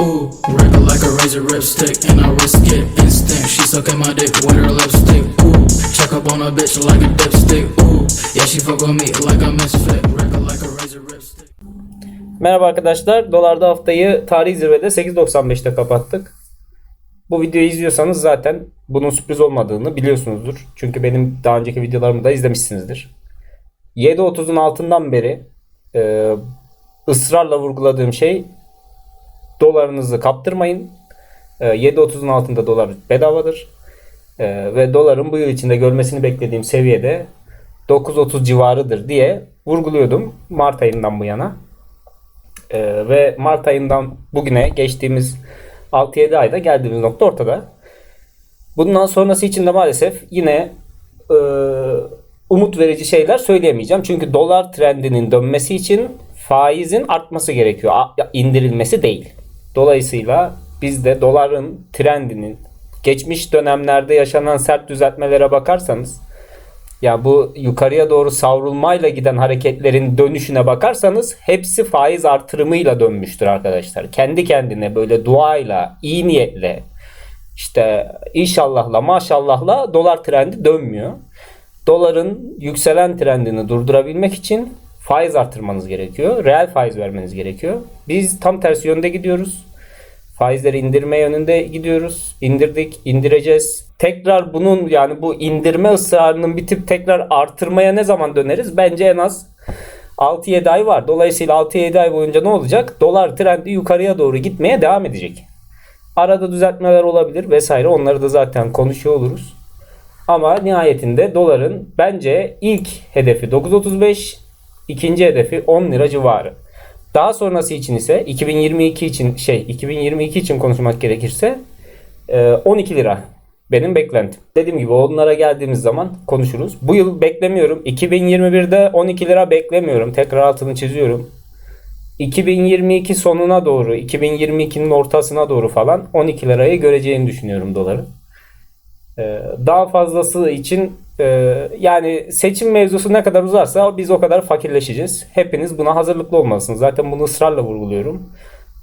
Ooh, wriggle like a razor ripstick, and I risk it instant. She sucking my dick with her lipstick. Ooh, check up on a bitch like a dipstick. Ooh, yeah, she fuck with me like a misfit. Wriggle like a razor ripstick. Merhaba arkadaşlar. Dolarda haftayı tarih zirvede 8.95'te kapattık. Bu videoyu izliyorsanız zaten bunun sürpriz olmadığını biliyorsunuzdur. Çünkü benim daha önceki videolarımı da izlemişsinizdir. 7.30'un altından beri e, ısrarla vurguladığım şey dolarınızı kaptırmayın. E, 7.30'un altında dolar bedavadır. E, ve doların bu yıl içinde görmesini beklediğim seviyede 9.30 civarıdır diye vurguluyordum Mart ayından bu yana. Ee, ve Mart ayından bugüne geçtiğimiz 6-7 ayda geldiğimiz nokta ortada. Bundan sonrası için de maalesef yine e, umut verici şeyler söyleyemeyeceğim. Çünkü dolar trendinin dönmesi için faizin artması gerekiyor. İndirilmesi değil. Dolayısıyla biz de doların trendinin geçmiş dönemlerde yaşanan sert düzeltmelere bakarsanız ya bu yukarıya doğru savrulmayla giden hareketlerin dönüşüne bakarsanız hepsi faiz artırımıyla dönmüştür arkadaşlar. Kendi kendine böyle duayla, iyi niyetle işte inşallahla maşallahla dolar trendi dönmüyor. Doların yükselen trendini durdurabilmek için faiz artırmanız gerekiyor. Reel faiz vermeniz gerekiyor. Biz tam tersi yönde gidiyoruz. Faizleri indirme yönünde gidiyoruz. İndirdik, indireceğiz. Tekrar bunun yani bu indirme ısrarının bitip tekrar artırmaya ne zaman döneriz? Bence en az 6-7 ay var. Dolayısıyla 6-7 ay boyunca ne olacak? Dolar trendi yukarıya doğru gitmeye devam edecek. Arada düzeltmeler olabilir vesaire. Onları da zaten konuşuyor oluruz. Ama nihayetinde doların bence ilk hedefi 9.35, ikinci hedefi 10 lira civarı. Daha sonrası için ise 2022 için şey 2022 için konuşmak gerekirse e, 12 lira benim beklentim. Dediğim gibi onlara geldiğimiz zaman konuşuruz. Bu yıl beklemiyorum. 2021'de 12 lira beklemiyorum. Tekrar altını çiziyorum. 2022 sonuna doğru, 2022'nin ortasına doğru falan 12 lirayı göreceğini düşünüyorum doların. Ee, Daha fazlası için e, yani seçim mevzusu ne kadar uzarsa biz o kadar fakirleşeceğiz. Hepiniz buna hazırlıklı olmalısınız. Zaten bunu ısrarla vurguluyorum.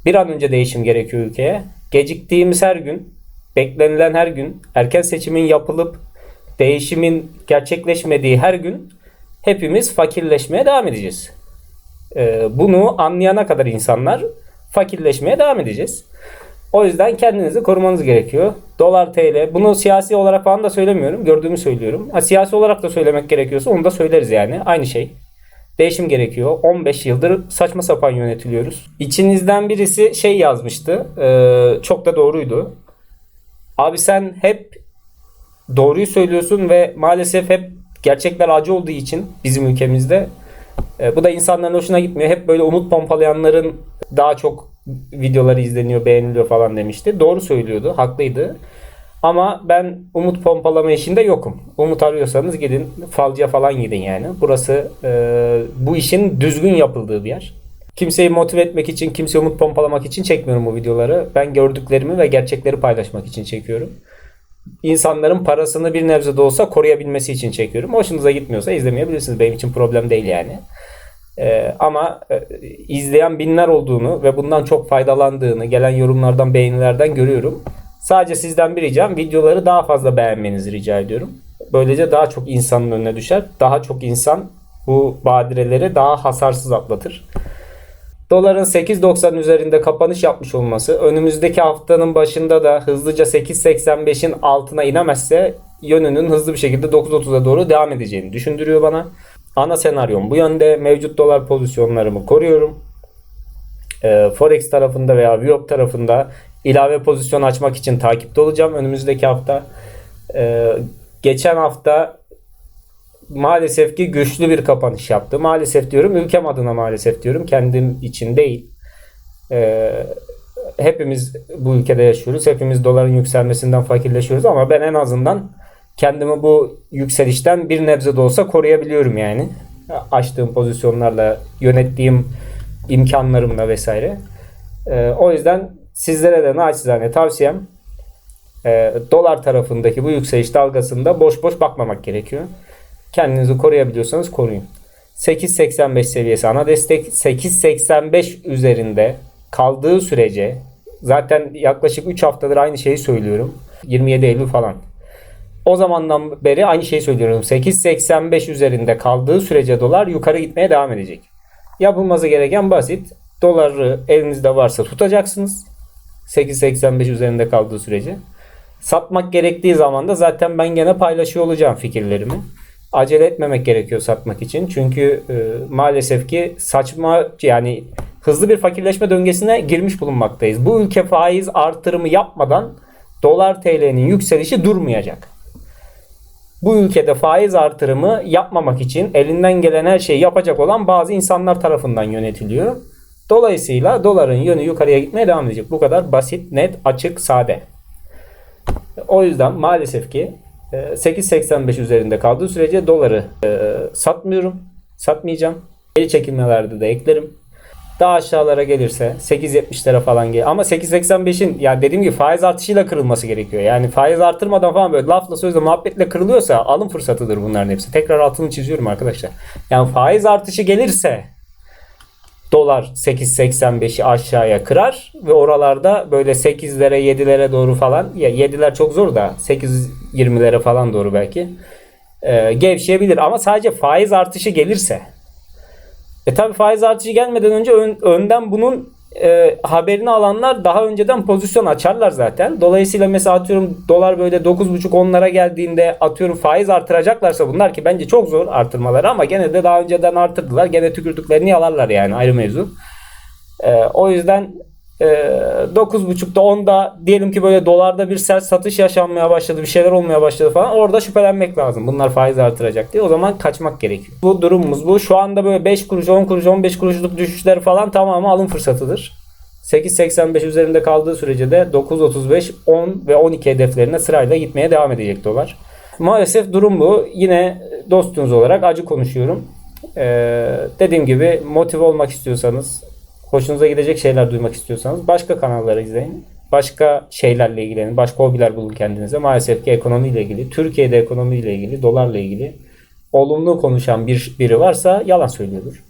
Bir an önce değişim gerekiyor ülkeye. Geciktiğimiz her gün, beklenilen her gün, erken seçimin yapılıp değişimin gerçekleşmediği her gün hepimiz fakirleşmeye devam edeceğiz. Ee, Bunu anlayana kadar insanlar fakirleşmeye devam edeceğiz. O yüzden kendinizi korumanız gerekiyor. Dolar TL. Bunu siyasi olarak falan da söylemiyorum. Gördüğümü söylüyorum. Ha, siyasi olarak da söylemek gerekiyorsa onu da söyleriz yani. Aynı şey. Değişim gerekiyor. 15 yıldır saçma sapan yönetiliyoruz. İçinizden birisi şey yazmıştı. Ee, çok da doğruydu. Abi sen hep doğruyu söylüyorsun ve maalesef hep gerçekler acı olduğu için bizim ülkemizde e, bu da insanların hoşuna gitmiyor. Hep böyle umut pompalayanların daha çok videoları izleniyor, beğeniliyor falan demişti. Doğru söylüyordu, haklıydı. Ama ben umut pompalama işinde yokum. Umut arıyorsanız gidin falcıya falan gidin yani. Burası e, bu işin düzgün yapıldığı bir yer. Kimseyi motive etmek için, kimseye umut pompalamak için çekmiyorum bu videoları. Ben gördüklerimi ve gerçekleri paylaşmak için çekiyorum. İnsanların parasını bir nebze de olsa koruyabilmesi için çekiyorum. Hoşunuza gitmiyorsa izlemeyebilirsiniz. Benim için problem değil yani. Ee, ama e, izleyen binler olduğunu ve bundan çok faydalandığını gelen yorumlardan, beğenilerden görüyorum. Sadece sizden bir ricam videoları daha fazla beğenmenizi rica ediyorum. Böylece daha çok insanın önüne düşer. Daha çok insan bu badireleri daha hasarsız atlatır. Doların 8.90 üzerinde kapanış yapmış olması önümüzdeki haftanın başında da hızlıca 8.85'in altına inemezse yönünün hızlı bir şekilde 9.30'a doğru devam edeceğini düşündürüyor bana. Ana senaryom bu yönde. Mevcut dolar pozisyonlarımı koruyorum. Ee, Forex tarafında veya Viyop tarafında ilave pozisyon açmak için takipte olacağım önümüzdeki hafta. Ee, geçen hafta maalesef ki güçlü bir kapanış yaptı. Maalesef diyorum ülkem adına maalesef diyorum. Kendim için değil. Ee, hepimiz bu ülkede yaşıyoruz. Hepimiz doların yükselmesinden fakirleşiyoruz ama ben en azından kendimi bu yükselişten bir nebze de olsa koruyabiliyorum yani. Açtığım pozisyonlarla, yönettiğim imkanlarımla vesaire. Ee, o yüzden sizlere de naçizane tavsiyem e, dolar tarafındaki bu yükseliş dalgasında boş boş bakmamak gerekiyor. Kendinizi koruyabiliyorsanız koruyun. 8.85 seviyesi ana destek 8.85 üzerinde kaldığı sürece Zaten yaklaşık 3 haftadır aynı şeyi söylüyorum. 27 Eylül falan. O zamandan beri aynı şeyi söylüyorum. 8.85 üzerinde kaldığı sürece dolar yukarı gitmeye devam edecek. Yapılması gereken basit. Doları elinizde varsa tutacaksınız. 8.85 üzerinde kaldığı sürece. Satmak gerektiği zaman da zaten ben gene paylaşıyor olacağım fikirlerimi. Acele etmemek gerekiyor satmak için. Çünkü e, maalesef ki saçma yani hızlı bir fakirleşme döngüsüne girmiş bulunmaktayız. Bu ülke faiz artırımı yapmadan dolar TL'nin yükselişi durmayacak. Bu ülkede faiz artırımı yapmamak için elinden gelen her şeyi yapacak olan bazı insanlar tarafından yönetiliyor. Dolayısıyla doların yönü yukarıya gitmeye devam edecek. Bu kadar basit, net, açık, sade. O yüzden maalesef ki e, 8.85 üzerinde kaldığı sürece doları e, satmıyorum. Satmayacağım. Geri çekilmelerde de eklerim. Daha aşağılara gelirse 8.70'lere falan gel. Ama 8.85'in yani dediğim gibi faiz artışıyla kırılması gerekiyor. Yani faiz artırmadan falan böyle lafla sözle muhabbetle kırılıyorsa alım fırsatıdır bunların hepsi. Tekrar altını çiziyorum arkadaşlar. Yani faiz artışı gelirse dolar 8.85'i aşağıya kırar ve oralarda böyle 8'lere 7'lere doğru falan ya 7'ler çok zor da 8.20'lere falan doğru belki e, gevşeyebilir ama sadece faiz artışı gelirse e tabi faiz artışı gelmeden önce ön- önden bunun e, haberini alanlar daha önceden pozisyon açarlar zaten. Dolayısıyla mesela atıyorum dolar böyle 9.5-10'lara geldiğinde atıyorum faiz artıracaklarsa bunlar ki bence çok zor artırmaları ama gene de daha önceden artırdılar. Gene tükürdüklerini yalarlar yani ayrı mevzu. E, o yüzden e, 9.5'da 10'da diyelim ki böyle dolarda bir sert satış yaşanmaya başladı bir şeyler olmaya başladı falan orada şüphelenmek lazım. Bunlar faiz artıracak diye o zaman kaçmak gerekiyor. Bu durumumuz bu. Şu anda böyle 5 kuruş 10 kuruş 15 kuruşluk düşüşler falan tamamı alım fırsatıdır. 8.85 üzerinde kaldığı sürece de 9.35, 10 ve 12 hedeflerine sırayla gitmeye devam edecek dolar. Maalesef durum bu. Yine dostunuz olarak acı konuşuyorum. Ee, dediğim gibi motive olmak istiyorsanız, hoşunuza gidecek şeyler duymak istiyorsanız başka kanalları izleyin. Başka şeylerle ilgilenin. Başka hobiler bulun kendinize. Maalesef ki ekonomiyle ilgili, Türkiye'de ekonomiyle ilgili, dolarla ilgili olumlu konuşan bir biri varsa yalan söylüyordur.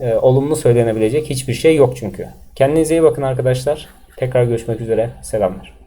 Ee, olumlu söylenebilecek hiçbir şey yok çünkü. Kendinize iyi bakın arkadaşlar. Tekrar görüşmek üzere. Selamlar.